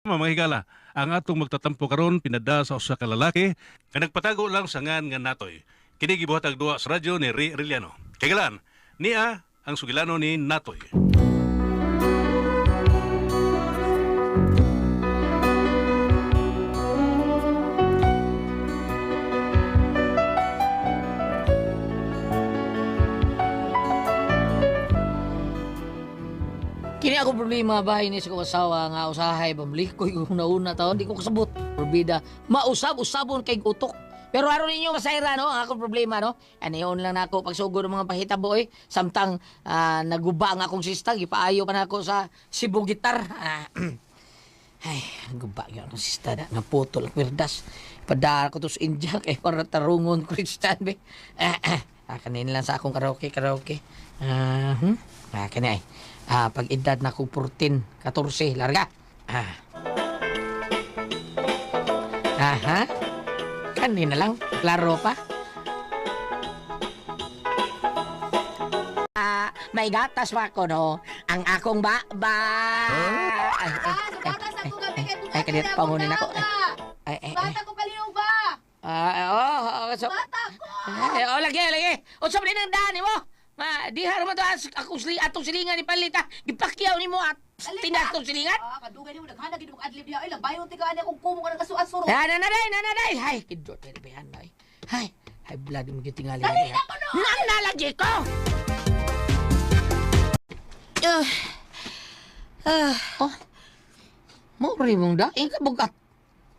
mga higala, ang atong magtatampo karon pinada sa usa ka lalaki nga nagpatago lang sa ngan nga natoy. Kini gibuhatag duwa sa radyo ni Ri Riliano. Kagalan, niya ang sugilano ni Natoy. Ako problema bahay ni sa asawa nga usahay pamili ko yung nauna taon di ko kasabot. Probida, mausab-usabon kay utok. Pero aron ninyo masayra no, ang akong problema no. Yun lang na ako pagsugod ng mga pahitabo eh. Samtang ah, naguba ang akong sista, gipaayo pa na ako sa Cebu gitar. Ah, ay, guba yun ang sista na, naputol ang kwirdas. Padara ko to sa India kay para tarungon Christian be. Ah, ah, ah, kanin lang sa akong karaoke, karaoke. Ah, hmm? ah kani ay. Ah, pag edad na ko 14, 14, larga. Ah. Aha. Kanina lang, klaro pa. Ah, may gatas pa ako, no? Ang akong ba... ba... Ay, ay, Ah, ako gabi kay ay, kanina, pangunin ako. Ay, ay, ay. Bata ko kalinaw ba? Ah, oo, oo, so, Bata ko. ay, oh, lagi, lagi. O, sabi ng daan mo. Ma, di harap mo to, as- ako sili, atong silingan ni Palita. Gipakyaw ni mo at tindas tong silingan. Ah, kadugay ni mo naghanag gid mo adlib diha. Ay, labayon ti ka ani akong kumo ka nagkasuat-suro. Ah, nanaday, nanaday. Hay, kidot, pero bayan na. eh. Hay, hay, blood mo gitingali. Dali na ko no. Nang nalagi ko! Ah. Ah. Oh, mo rin mong da, yung kabugat.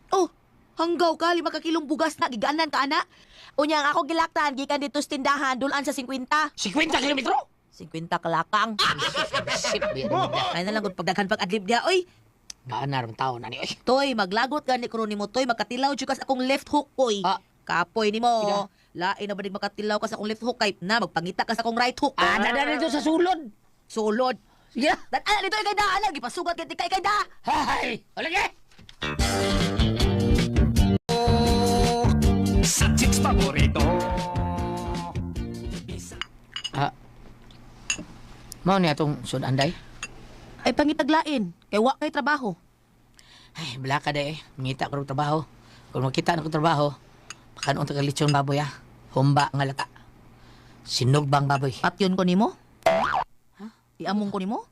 Oh, hanggaw ka lima ka kilong bugas na giganan ka ana. Unya ang ako gilaktan gikan dito sa tindahan dulan sa 50. 50 kilometro? 50 ka lakang. Sip, mo da. Ay na lang gud pagdaghan pag adlib diha oy. Gaanar ang tao na ni, oy. Toy, maglagot gani ko ni mo toy makatilaw jud ka sa akong left hook oy. Ah. Kapoy ni mo. Lain na ba di makatilaw ka sa akong left hook kay na magpangita ka sa akong right hook. Ah, nada dito sa sulod. Sulod. Sige. Dan ala dito kay da ala gipasugat kay kay kay da. Hay, o sa chicks paborito. Ah, Mao ni atong sudanday. Ay pangitaglain kay wa kay trabaho. Ay, bala ka de eh. Ngita ko ng trabaho. Kung makita na ko trabaho, pakanon taga lechon baboy ha. Humba nga lata. Sinog bang baboy? Patyon ko nimo? Ha? Iamong ko nimo?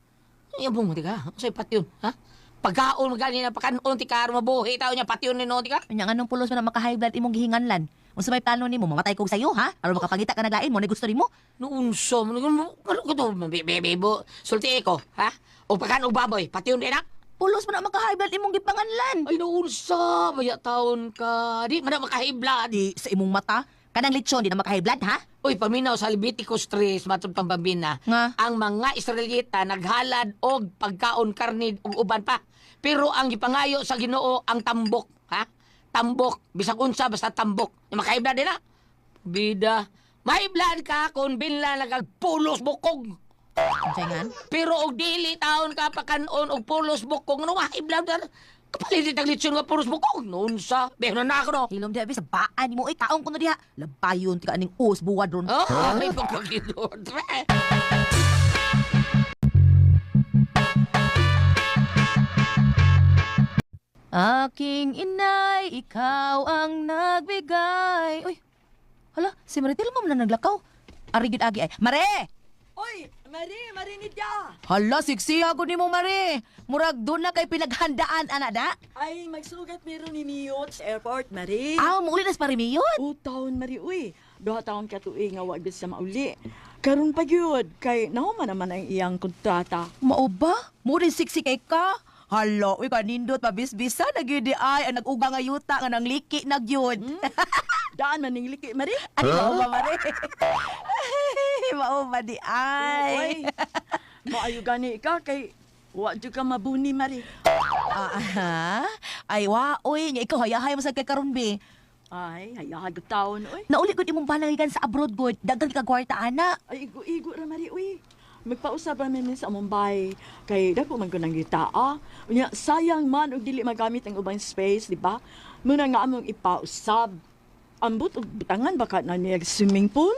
Ay, abong mo tika. Ano sa'yo patyon? Ha? Pagkaon magani na pakanon ti karo mabuhi tao niya patyon ni no tika. Nya nganong pulos man ang maka high blood imong gihinganlan. Unsa may plano nimo mamatay ko sayo ha? Aron makapangita ka naglain mo na gusto nimo? Noonso, ano ano ko to? Bebo, sulti ko, ha? O pakanon baboy, patyon din na? Pulos man ang maka high blood imong gipanganlan. Ay, noonsa, maya taon ka. Di, man makahiblad. Di sa imong mata kanang lechon di na maka high blood ha? Uy, paminaw sa Leviticus 3, matod pang pambina, Nga. ang mga Israelita naghalad og pagkaon karne ug uban pa. Pero ang gipangayo sa Ginoo ang tambok, ha? Tambok, bisag unsa basta tambok. Yung makaibla din na. Bida, maiblan ka kung binla nagpulos bukog. Unsay ngan? Pero og dili taon ka pakanon og pulos bukog, ano maiblan dar? Kapalit ang litsyon nga pulos bukog. Noon sa, na ako no. Hilom di abi sa baan nimo ay taong kuno diha. Labayon ti ka aning us buwad ron. Oh, may pagkakidot. Aking inay, ikaw ang nagbigay. Uy, hala, si Maritel mo na naglakaw. Arigid agi ay. Mare! Oy, Mari, marinid ya. Hala, siksi ako ni mo, Mare. Murag doon na kay pinaghandaan, anada. Ay, magsugat meron ni Miyot sa airport, Mari. Ah, mauli na sa parimiyot. O taon, Mari, uy. Duha taon ka tuig nga wag sa mauli. Karon pa gyud kay nahuman naman ang iyang kontrata. Mao ba? Mo rin siksi kay ka? Hala, uy, kanindot, mabisbisa, nagyudi ay, ang nag-uga nga yuta, nga nang liki, nagyud. Daan man ning liki, Mari. Ay, mao ba, Mare? mao ba di ay? Maayo gani ka kay wa jud ka mabuni, Mari. Ah, aha. Ay, wa, uy, nga ikaw hayahay mo sa kay karon be. Ay, hayahad ko taon, oy. Nauli imong panangigan sa abroad god, dagan ka kwarta ana. Ay, igo-igo ra, Mari, uy. Magpausap ra min sa Mumbai kay dako man ko nang gitaa. Unya sayang man og dili magamit ang ubang space, di ba? Muna nga among ipausab. ambot og butangan baka na niya swimming pool.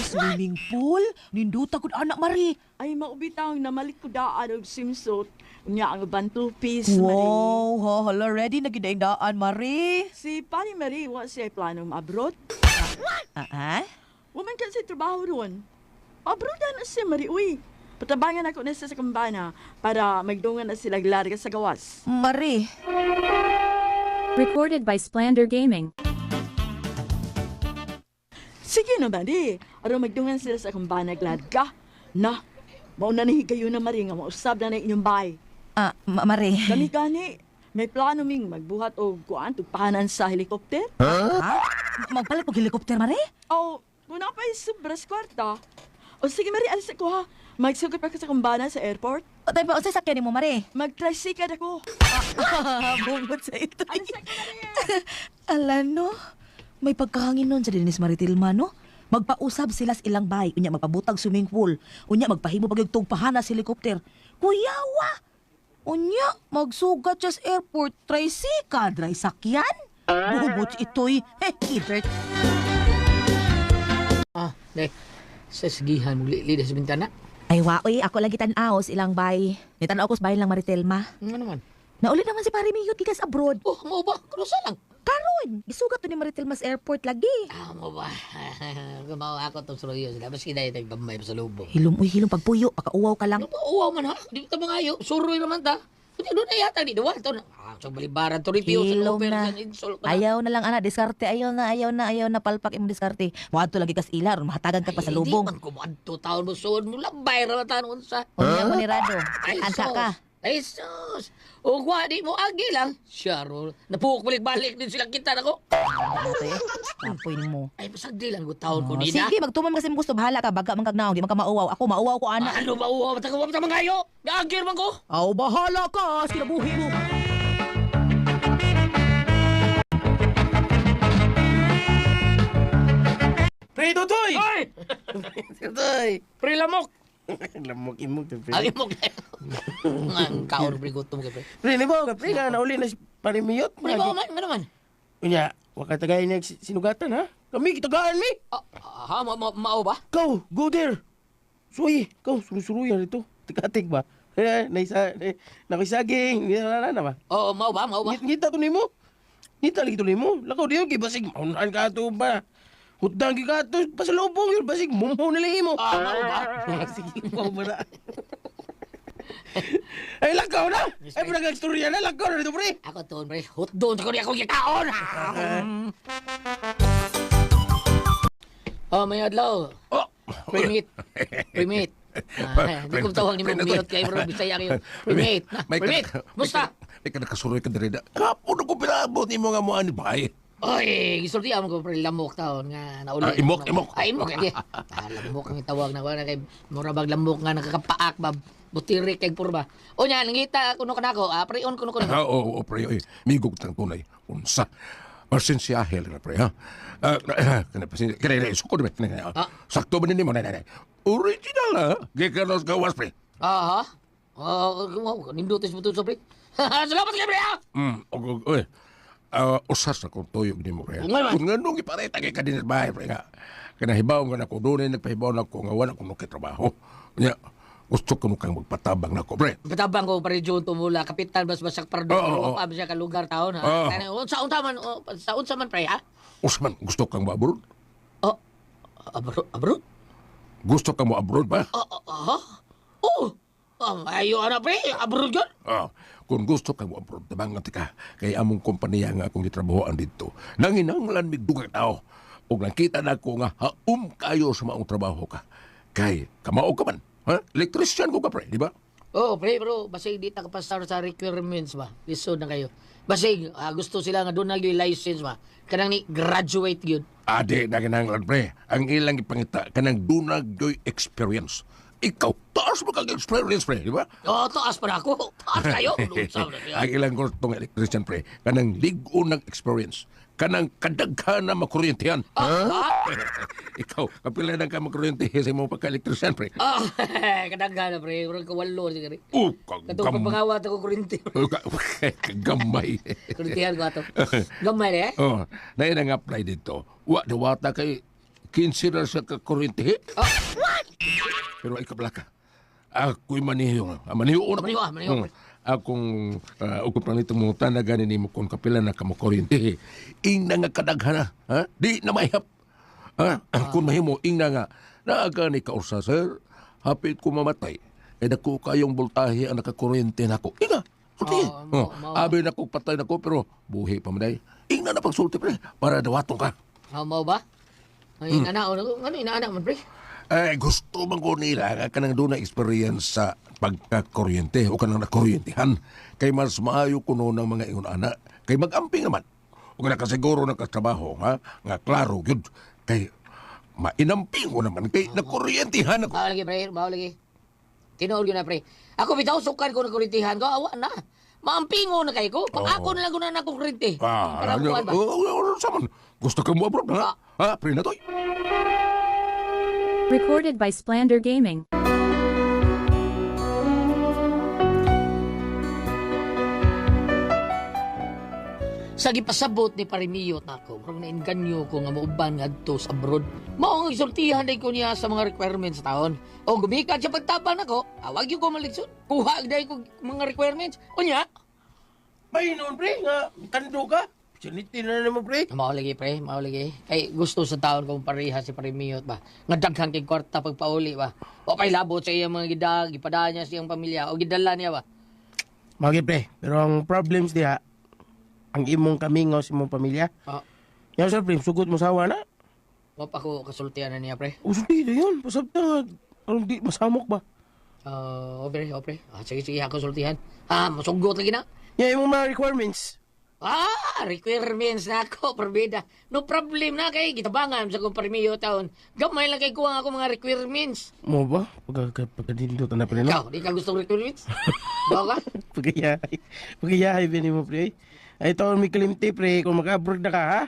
Swimming pool? Ninduta ko anak Mari. Ay maubitaw na malikudaan og swimsuit. Unya ang uban two piece Marie. Wow, ha, hala, ready na gidaindaan, Mari. Si Pani Marie wa siya planong abroad. Ah, ah? Woman kasi trabaho ron. Abroad na si Marie uy. Patabangan ako na siya sa kambana para magdungan na sila glarga sa gawas. Mari. Recorded by Splander Gaming. Sige na Marie. Aron magdungan sila sa kambana glarga. Na, mauna na higayon na Marie nga mausab na na inyong bay. Ah, Ma- Mari. Kami gani, may plano ming magbuhat o kuan tugpahanan sa helikopter. Ha? Magpalit mo helicopter, Mari? O, muna pa yung sobras kwarta. O sige Marie, alis ako ha. Magsugot pa ka sa kumbana sa airport. O, tayo pa, o, sasakyan ni mo, Mari. Mag-tricycle ako. Bungot sa ito. Alis ako Marie. Ala, no? May pagkahangin nun sa Dinis Maritilma, no? Magpausab sila sa ilang bay. Unya, magpabutag swimming pool. Unya, magpahimo pagigtong pahana sa helicopter. Kuyawa! Unya, magsugat sa airport. Tricycle, dry sakyan. Bungot ito'y. Heh, kitert. Ah, dai. Sa sigihan mo li sa bintana. Ay, waoy, ako lang kitanaw sa ilang bay. Nitanaw ko sa bahay lang Maritelma. Ano naman? Nauli naman si Pari Miyot gikas abroad. Oh, mo ba? Krusa lang. Karon, gisugat to ni Maritelma sa airport lagi. Ah, mo ba? Gumawa ako itong suruyo sila. Mas kinay nagdamay sa lubong. Hilom, uy, hilom pagpuyo. Pakauwaw ka lang. Ano ba? Uwaw man ha? Di ba mangayo? Suroy naman ta. Kundi doon na yata. Di dawa. Ito na. Ah, sa balibaran to review. Sa Hilom na. Na. Ayaw na lang, ana. Diskarte. Ayaw na, ayaw na, ayaw na. Palpak imong diskarte. Muadto lagi kas ila. ron Mahatagan ka pa sa Ay, lubong. Hindi man kumadto taon mo suod mo. Labay raman taon unsa. Unya mo ni Rado. Ay, Ansa ka. Ay, sus. O, kwa, di mo agi lang. Siya, ro. Napuok balik-balik din silang kita na ko. Ate, tapoy mo. Ay, pasagdi lang ko taon ko Oh, nina. sige, magtumam kasi mo gusto. Bahala ka. Baga man kagnaw. Di man ka mauwaw. Ako, mauwaw ko, ana. Ano ba uwa? Matagawa mo mga ngayo? Naagir man ko? Aw, bahala ka. Sinabuhi mo. Pre, Totoy! Ay! Totoy! Pre lamok! Lamok imog to, pre. Ay mo kayo. Ang kaon pre gutom kay pre. Pre, ni ba, pre, nga nauli na Parimiyot. Pre ba man, ano man? Unya, waka tagay niya si- sinugatan, ha? Kami, kitagaan mi! Ah, ha, ma, ma, mao ba? Kau, go there! Suy, kau, surusuruyan ito. Tikatik ba? Eh, naisa, eh, nakisaging, nilala na ba? Oo, mao ba? Mao ba? Ngit- Ngita to ni mo. Ngita lagi to ni mo. Lakaw diyo, kibasig, maunahan ka to ba? Hutang ka to, pasalubong yun, basig, mumho nila mo. Ah, mao ba? Sige, mo ba na? Ay, lakaw na! Ay, pala istorya na, lakaw na dito, pre! Ako to, pre. Hot doon sa kanya ako kikaon. Oh, may adlaw. Oh! Primate. Primate. Ah, Hindi ko tawag ni mo minute kay bro Bisaya kayo. Primate. Na, Primate. Musta? May ka nakasuroy ka diri da. Kapo na ko pinabot ni mga mo ani bay. Oy, gisulti mo ko pre lamok taon nga nauli. Ah, imok, imok. Ay, imok kay. Ah, lamok ang tawag na ko na kay mura bag lamok nga nakakapaak ba butiri kay purba. O nya nangita kuno kanako, ah pre on kuno kuno. Ha o o pre oy. Migog tang tunay. Unsa? Parsensyahe lang na pre ha. Ah, kana pasin. Kana kana suko di kana. Ah. Sakto ba ni mo na na. Original ha. Gikanos gawas pre. Aha. Oh, uh, nindutis mo to sa pre. Salamat kay pre. ah! Hmm, og oy. Ah, usas na kung tuyog ni mo pre. Oo man. Kung nga nung ipareta kay kadin sa bahay pre nga. Kana hibaw nga nako doon nagpahibaw na ko nga wala ko nukit trabaho. Nya gusto ko kang magpatabang nako pre. Katabang ko pa rin tumula, kapitan bas basak pardo, Oo, oh, oo. pa siya ka lugar taon ha. Oo. Kani unsa unsa man oh, sa unsa man pre ha? Usman gusto kang maabroad? Oh, abro abro? Gusto kang mo abroad ba? Oh, oh, oh. Oh, um, ayo ana pre, abro gyud. Ah, kung gusto kang abroad, tabangan ka. Kay among kompanya nga akong gitrabahoan dito. Nanginanglan mig dugang tao. Ug nakita na ko nga haum kayo sa maong trabaho ka. Kay kamao ka man. Ha? Electrician ko ka pre, di ba? Oh, pre bro, basig di ta kapasar sa requirements ba. Lisod na kayo. Basig ah, gusto sila nga doon na yung license ba. Kanang ni graduate gyud. Ade na kinahanglan pre. Ang ilang ipangita kanang dunag experience. Ikaw, taas mo kang experience, pre, di ba? Oh, taas pa na ako. Taas kayo. Lusaw na siya. Ang ilang gustong electrician, pre, kanang ligo ng experience, kanang kadaghan na makuryentehan. Ah, ikaw, kapila na ka makuryentehan sa imong pagka-electrician, pre. ah, kadaghan na pre. Kurang kawalo sigari. Oh, Katong kagam... pagpangawat ako kurinti. kagamay. Kurintihan ko ato. Gamay na eh. oh, na yun ang apply dito. Wa, dawata kay consider sa kakuryentehan. Oh, Pero ikaw ka. Ako'y maniho. Ah, maniho na. Maniho, ah, maniho, Hmm. Akong uh, ugop lang itong mga tanda ganin ni mo kung kapila na kamakuryente. Ing na nga kadaghan na. Ha? Di na mahihap. Ha? Ah. Kung mahimo, ing na nga. Naaga ni kaursa, sir. Hapit ko mamatay. Eh, dako kayong voltahe ang nakakuryente na ako. Inga. Sulti. Ah, mao, mao. Abi na ko patay na ko, pero buhi pa maday. Ing na na pagsulti, pre. Para dawatong ka. ah, mau ba? Ay, inanaon ako. Ano, inaanak man pre? Eh, gusto man ko nila nga kanang doon na experience sa pagkakuryente o kanang nakuryentehan. Kay mas maayo ko noon ng mga ingon ana. Kay magamping naman. O nakasiguro ng katrabaho, ha? Nga klaro, yun. Kay mainamping ko naman. Kay nakuryentehan ako. Bawal lagi pre, bawal lagi. Tinuod ko na pre. Ako bitaw sukan ko ng kurintihan ko, awa na. Maampingo na kay ko. Pag ako na lang guna na kurinti. Ah, ano, oh, oh, oh, saman. Gusto ka mo abroad, ha? Ha, pre na to'y. Recorded by Splander Gaming. Sa gipasabot ni Parimiyot na ako, kung nainganyo ko nga mauban nga adto sa abroad, mao nga isultihan day ko niya sa mga requirements sa taon. O gumikan siya pagtaban ako, awag yung ko malitsun. Kuha day ko mga requirements. O niya, May noon, pre, nga, kando ka. Siniti na naman, pre. mao lagi pre, mao lagi. Kay gusto sa taon kong pareha si Parimiyot ba. Nga daghan kay kwarta pagpauli ba. O kay labot sa iyang mga gidag, gipadaan niya sa iyang pamilya o gidala niya ba. Magi, pre. Pero ang problems diha, ang imong kamingos, imong pamilya. Ah, Yan, sir, pre, sugot mo sawa na. mo pa ko kasultihan na niya pre. Usundi na yun. Pasabta nga. Anong di, masamok ba? Uh, pre, o pre. Ah, sige sige ako sultihan. Ah, masugot lagi na. Yan, imong mga requirements. Ah, requirements na ako, probida. No problem na kay gitabangan sa kong parimiyo taon. Gamay lang kay kuha ako mga requirements. Mo ba? Pagka, pagkadindot na, pre, no? Ikaw, di ka gusto requirements? Bawa ka? Pagayahay. Pagayahay, bini mo, pre. Ay, taon may kalimti, pre. Kung maka-abroad na ka, ha?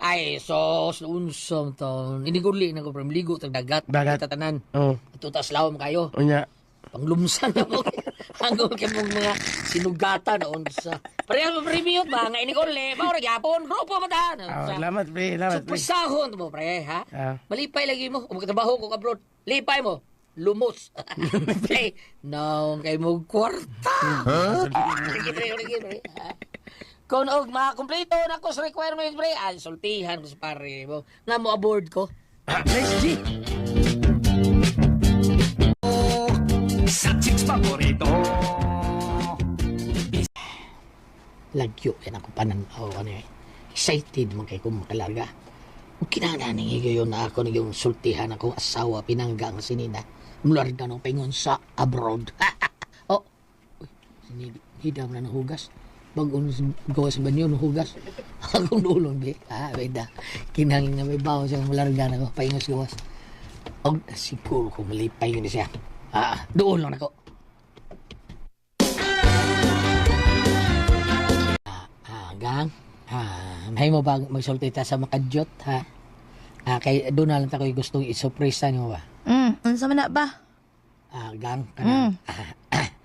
Ay, sos, unsam taon. Iniguli na ko, from ligo, tag dagat. Dagat. Tatanan. Oo. Ito tas kayo. Oh, nya. Panglumsan na mo. Kay mong mga sinugatan na unsa. Pareha mo premium ba? Nga iniguli. Maura gyapon. Grupo mo ta. Ah, salamat, pre. Salamat, pre. pasahon mo, pre, ha? Ah. Malipay lagi mo. Kung magkatrabaho ko abroad, lipay mo. Lumos. pre, naong kay mo kwarta. Kung og makakompleto na ko sa requirements, pre, ay, sultihan ko sa pare mo. Nga mo aboard ko. Next, G. sa chicks paborito. Lagyo, yan ako pananaw. Ano eh. Excited mo kay kung makalaga. Kung kinananing igayon na ako yung sultihan akong asawa pinangga nga sinina. Mular na nung pingon sa abroad. oh, hidam na ng hugas. Bagong gawa sa banyo ng hugas. Akong dulong di. Ah, beda. Kinangin na may bawa siyang mularga na ko. Paingos gawas. Og siguro kung malipay yun siya. Ah, doon lang ako. Gang. Ah, may mo ba magsulti ta sa makadyot, ha? Ah, kay doon na lang tako'y gustong isurpresa niyo ba? Mm, unsa man na ba? Ah, gang. Kana.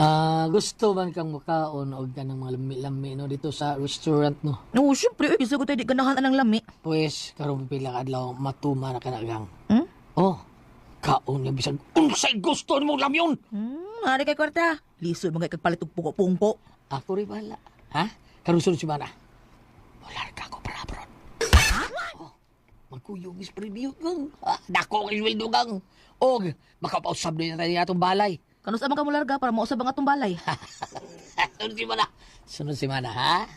Ah, gusto man kang mukaon og kanang mga lami-lami no dito sa restaurant no. Oo, syempre, uy, gusto ko tayo di ganahan anang lami. Pues karon pila ka adlaw matuma na kana gang. Hmm? Oh, kaon nga bisag unsay gusto nimo lamyon. Hmm, ari kay kwarta. Liso mga kagpalit og pungko-pungko. Ako rin bala. Ha? Karon sunod si Mana. Malarga ko para abroad. Oh, magkuyog is preview gang. Ah, dako kay Wildo gang. Og makapausab na tayo atong balay. Kanus amang kamularga para mausab ang atong balay. sunod si Mana. Sunod si Mana, ha?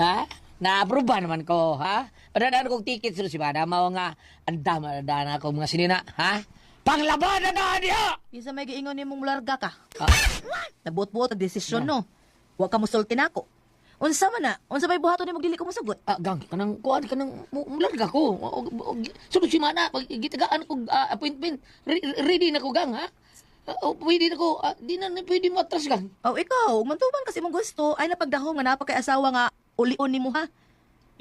Ha? Na-approve naman ko, ha? Padadaan kong ticket sunod si Mana. Mao nga, andama na daan ako mga sinina, ha? Panglaban na daan niya! Isa may giingon nimong mularga ka. Ah, Nabuot-buot ang desisyon no. Wa ka musulti nako. Unsa man na? Unsa may buhaton nimo dili ko mosagot? Ah, gang, kanang kuan kanang mu- mularga ko. Sunod si mana pag gitagaan ko ah, appointment. Re- ready na ko gang ha. O, pwede na ko, ah, di na pwede matras gang. Oh, ikaw, mantuman kasi mong gusto ay napagdahong nga napakay asawa nga ulion nimo ha.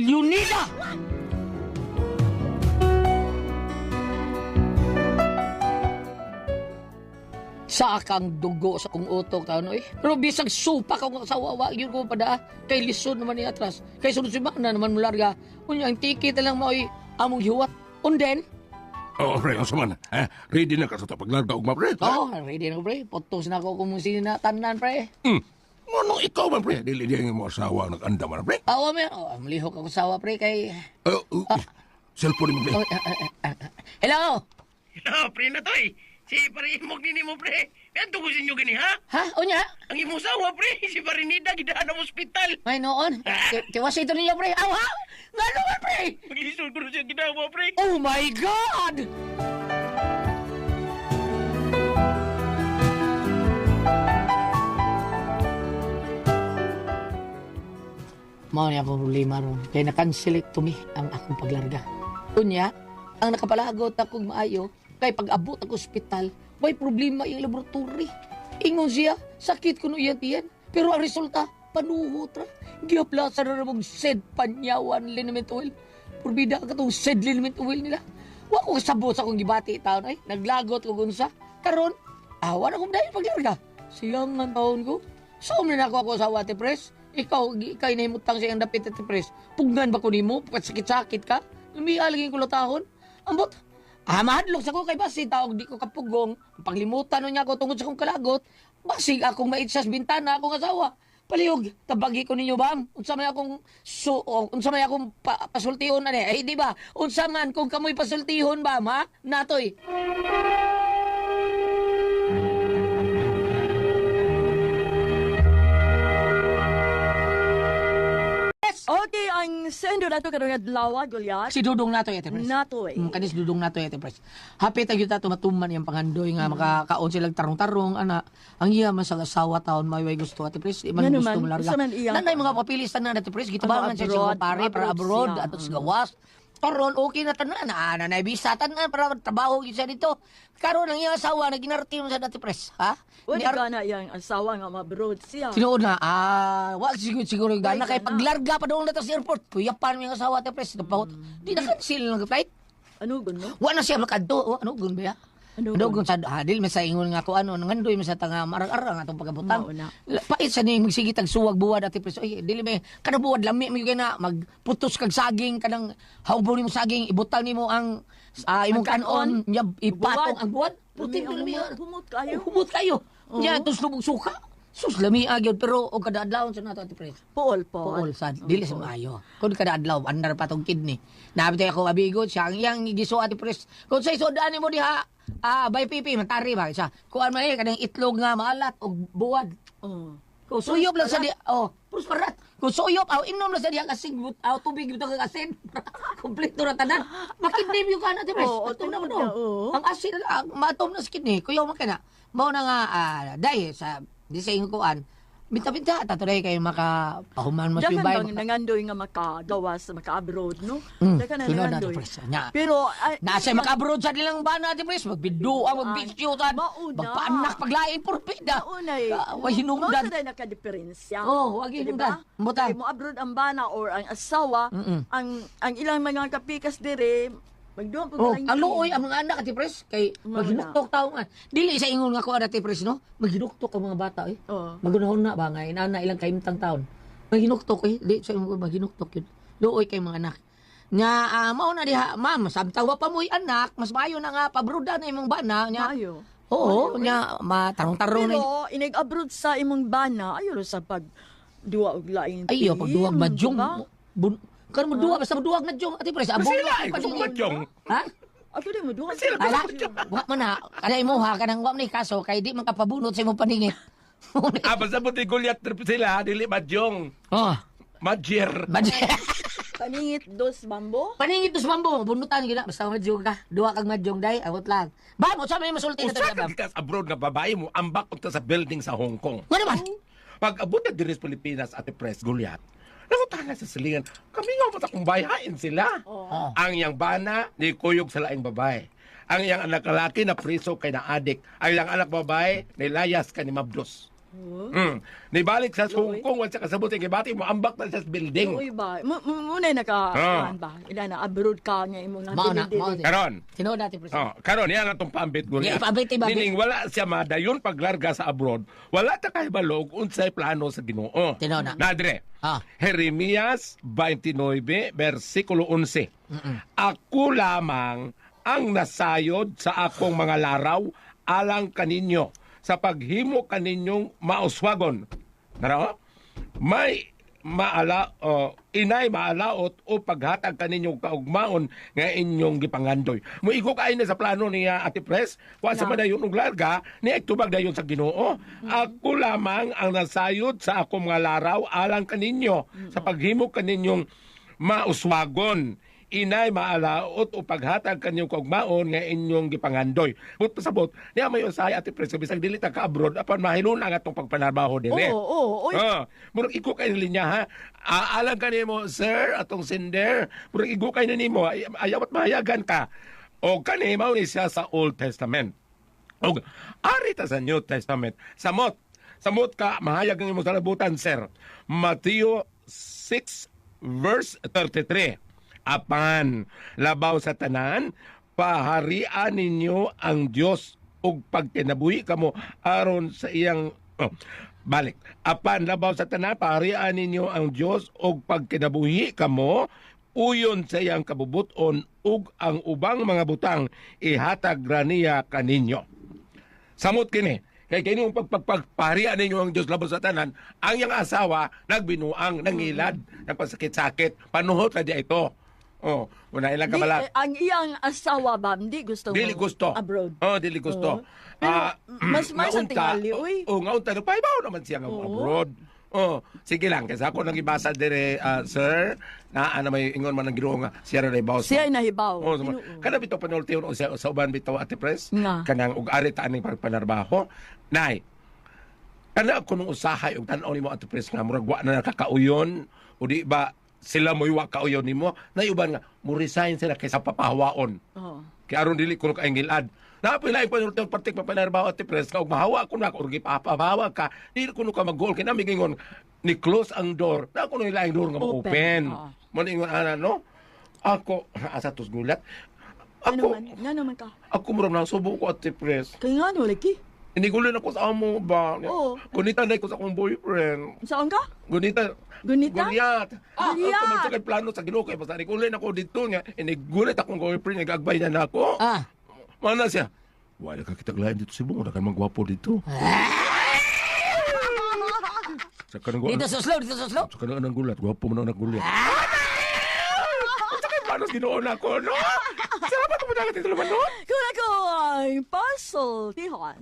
Leonida! Sa kang dugo sa kong utok taon eh. Pero bisag supa ka kung kasawawa, yun ko pada kay lison naman ni atras. Kay sunod si Makna naman mularga. Unya ang ticket na lang mo ay among hiwat. Unden, Oh, pre, ang saman. Eh, ready na ka sa paglarga ugma, pre. oh, ready na ko pre. Potos na ako kung sino na tanan pre. Hmm. Ano ikaw man, pre? Dili di ang mo asawa ang nag-anda man, pre. Awa mo, oh, malihok ako sawa pre kay... Uh, uh, Cellphone mo, pre. Oh, ah, ah, ah, ah. Hello? Hello, pre na to eh. Si Parimog ni mo, pre. Yan tungkol sa inyo gani, ha? Ha? Unya? Ang imong sawa, pre. Si Parinida, gidaan ng ospital. May noon. Tiwas ito ninyo pre. Aw ha? Nga naman pre! Maglisod ko siya ginawa, pre. Oh my God! Mao niya problema ron. Kaya na-cancel to me ang akong paglarga. Unya, ang nakapalagot akong maayo, kay pag-abot ako ospital, may problema yung laboratory. Ingon siya, sakit ko no iyan iyan. Pero ang resulta, panuhot ra. Giaplasa na namang sed panyawan liniment oil. Purbida ka itong sed liniment oil nila. Wa ko kasabot sa akong gibati taon ay. Naglagot ko gunsa. Karon, awan akong dahil paglarga. Siyang ang taon ko. So, na ako ako sa Wate Press. Ikaw, ikay na himutang siyang dapit at press. Pugnan ba ko ni mo? Sakit-sakit ka? Lumialagin ko latahon. Ambot, ah, mahadlok sa ko kay Basi, tawag di ko kapugong. Paglimutan niya ako tungod sa kong kalagot. Basig akong maitsas bintana akong asawa. Palihog, tabagi ko ninyo bam. Unsa may akong so, unsa may akong pa, pasultihon na eh, di ba? Unsa man kung kamoy pasultihon bam ha? Natoy. Sendo na to karong adlaw, Goliath. Si Dudong Natoy ete pres. Natoy. Mm, kanis Dudong Natoy ete pres. Hapit tayo tato matuman yung pangandoy nga makakaon silang tarong-tarong ana. Ang iya man sa asawa taon may way gusto ate pres. Di man Nga gusto mo larga. Nanay mga papilis tanan ate pres. Gitabangan Ano, siya sa pare para abroad ato sa gawas. Karon okay na tanan na na na bisa tanan para trabaho gyud siya dito. Karon ang iyang asawa na ginarti mo sa dati pres, ha? Wala Ni ar- na yung asawa nga mabroad siya. Tinuod na, ah, wa siguro siguro gana Ay, kay paglarga pa doon na sa airport. Kuyapan mo yung asawa ate pres, napahot. Di na cancel lang flight. Ano guno? Wa na siya makadto. Ano gun ba? Gun sa hadil sa ingon nga ko ano nangandoy mo sa tanga marang-arang atong pagabutang. Pait sa ni magsigit ang suwag buwad ati preso. Ay dili may kada buwad lami gyud na magputos kag saging kanang hawbo nimo saging ibutang nimo ang ah, imong kanon? nya ipatong ang buwad. Putin ang lami. humot- kayo. Humot kayo. Nya tus lubog suka. Sus lami agyod pero og kada adlaw sa nato ati preso. Pool, pool. Pool sad, dili sa maayo. Kung kada adlaw, andar pa tong kidney. Nabitay ako abigo, siya ang iyang giso ati pres. Kung sa isodaan mo diha, ah, bay pipi, matari ba siya. Kuan man eh, kanang itlog nga maalat og buwad. Oh. Kung suyop lang sa di, oh, purus parat. Kung suyop, aw, inom lang sa diha kasing, but, aw, tubig ito kag asin. Kompleto na tanan. Makidney yung kana, di pres. Oo, Ato na mo. Ang asin, ang matom na sa kidney, kuyaw man kana. Mao na nga, ah, dahil sa, di sa inyo kuan, Binta-binta, tatuloy kayo makapahuman mo Dakan ubay. bang nangandoy nga makagawas, maka-abroad, no? Mm, Dakan na sunod na nangandoy. pres. Nya. Pero, ay, Nasa makabroad sa nilang bana, di pres. Magbido ang magbisyo tan. Mauna. Magpaanak, paglain, purpida. Mauna eh. Way hinungdan. Mao sa nakadiferensya. Oh, wag Di hinungdan. ba? Kay mo abroad ang bana or ang asawa, Mm-mm. ang ang ilang mga kapikas dire, magduwa po Oh, ang luoy ang mga anak ati pres kay maghinuktok tao nga. Dili sa ingon nga ko ati pres no. Maghinuktok ang mga bata eh. Oh. Magunahon na ba nga inana ilang kaimtang taon. Maghinuktok eh. Di sa ingon maghinuktok yun. Luoy kay mga anak. Nga ah, mao na diha, ma'am, samtang wa pa mo'y anak, mas maayo na nga pabruda na imong bana nya. Maayo. Oo, nya matarong-tarong na. Pero inag-abroad sa imong bana, ayo sa pag duwa og laing. Ayo, pag duwag madyong. Bun, kan mo duwag, basta mo duwag na dyong. Ati pres, abong Sila, ay, kung madyong. Ha? Ako din mo duwa. Ala, wa man na. Kada imo ha, kanang wa ni kaso, kay di man kapabunot sa imong paningin. Ah, basta mo ti Goliath trip sila, dili madyong. oh, Madjer. bad. Paningit dos bambo. Paningit tos mambo, bunutan gina basta madyong ka. Duwa kag madyong day, awot lang. Ba mo sa may masulti na Usa taga. ka abroad nga babae mo, ambak unta sa building sa Hong Kong. Nga naman. Pag abot na diri sa Pilipinas at press gulyat, nangutana sa silingan, kami nga mata kung bayain sila. Ang yang bana, ni kuyog sa laing babae. Ang yang anak lalaki na priso kay na adik. Ang yang anak babae, nilayas ka ni Mabdos. Mm. Nibalik sa sungkong, wala sa kasabot, kibati mo, ambak na sa building. Uy ba, mu- mu- muna naka, Ah. ba? Ila na, abroad ka nga imong Mao na, mao dili-dili. na. Karon, Tinuod natin, President. Oh, karon yan atong paambit gulyat. Yeah, paambit, paambit. Meaning wala siya madayon paglarga sa abroad. Wala ta kay balog unsay plano sa Ginoo. Tinuod na. Nadre. Ah. Jeremias 29 versikulo 11. Ako lamang ang nasayod sa akong mga laraw alang kaninyo sa paghimo kaninyong mauswagon. Naro? May maala o inay maalaot o paghatag kaninyong kaugmaon nga inyong gipangandoy. Muigo kay na sa plano niya Ate Pres, wa sa madayon og larga, ni tubag dayon sa Ginoo. Ako lamang ang nasayod sa akong mga laraw alang kaninyo sa paghimo kaninyong mauswagon inay maalaot o paghatag kanyong kaugmaon nga inyong gipangandoy. But pasabot, niya may usay ati preso bisag dili ta ka abroad apan mahiluna nga tong pagpanarbaho Oo, dili. oo, oy. Ah, murag iko kay linya ha. Aalang ka nimo, sir, atong sender. Murag igo kay nimo, ay, ayaw at mahayagan ka. O kani mao ni siya sa Old Testament. Og ari ta sa New Testament. Samot. Samot ka mahayag ang imong salabutan, sir. Mateo 6 verse 33. Apan labaw sa tanan, paharian ninyo ang Dios ug pagkinabuhi kamo aron sa iyang oh, balik. Apan labaw sa tanan, paharian ninyo ang Dios ug pagkinabuhi kamo uyon sa iyang kabubuton ug ang ubang mga butang ihatag ra kaninyo. Samot kini. Kay kini yung pagpagpagparian ninyo ang Diyos labos sa tanan, ang iyang asawa nagbinuang, nangilad, nagpasakit-sakit, panuhot na ito. Oh, una ilang Di, kabala. eh, ang iyang asawa ba, hindi gusto Dili gusto. abroad. Oh, dili gusto. Oo. Pero, Ah, mas mais ang tingali, uy. Oh, ngaunta na paibaw naman siya nga Oo. abroad. Oh, sige lang kasi ako nang ibasa dire ah, sir na ano may ingon man ang Ginoo nga siya ra ibaw. Siya ay nahibaw. Oh, so, kada bitaw panulti o sa, sa uban bitaw ate pres Nga. kanang ug ari ta aning pagpanarbaho. Nay, kana ako nung usahay og tan-aw nimo ate pres nga murag wa na nakakauyon o di ba sila mo iwa kauyon nimo na uban nga mo resign sila kaysa papahawaon. Oo. Kaya aron dili ko kaingilad. Napilay pa nung partik pa panarbaho at press ka ug mahawa ko na ko ug ipapahawa ka. Dili ko ka mag-goal kina migingon ni close ang door. Na ko no ilaing door nga Open. Oo. Mo ingon ana no. Ako asa tos gulat. Ano Ako man, nga naman ka. ako murag nang subo ko at press. Kaya nga no, gulo ako sa amo ba. Oo. Gunita na ko sa akong boyfriend. Saan ka? Gunita. Gunita? Gulyat. Ah, Ako man sa kay plano sa Ginoo kay basta nikulen ako dito nga. Inigulit akong boyfriend nagagbay na nako. Ah, Mana siya? Wala ka kitag lain dito si Bong. Wala ka naman gwapo dito. Sa kanang dito sa slow, dito sa slow. Sa kanang anang gulat. Gwapo mo na anang gulat. Sa kanang paano ginoon ako, no? Sa pa ito mo dito naman, no? Kung ako ay puzzle, Tihan.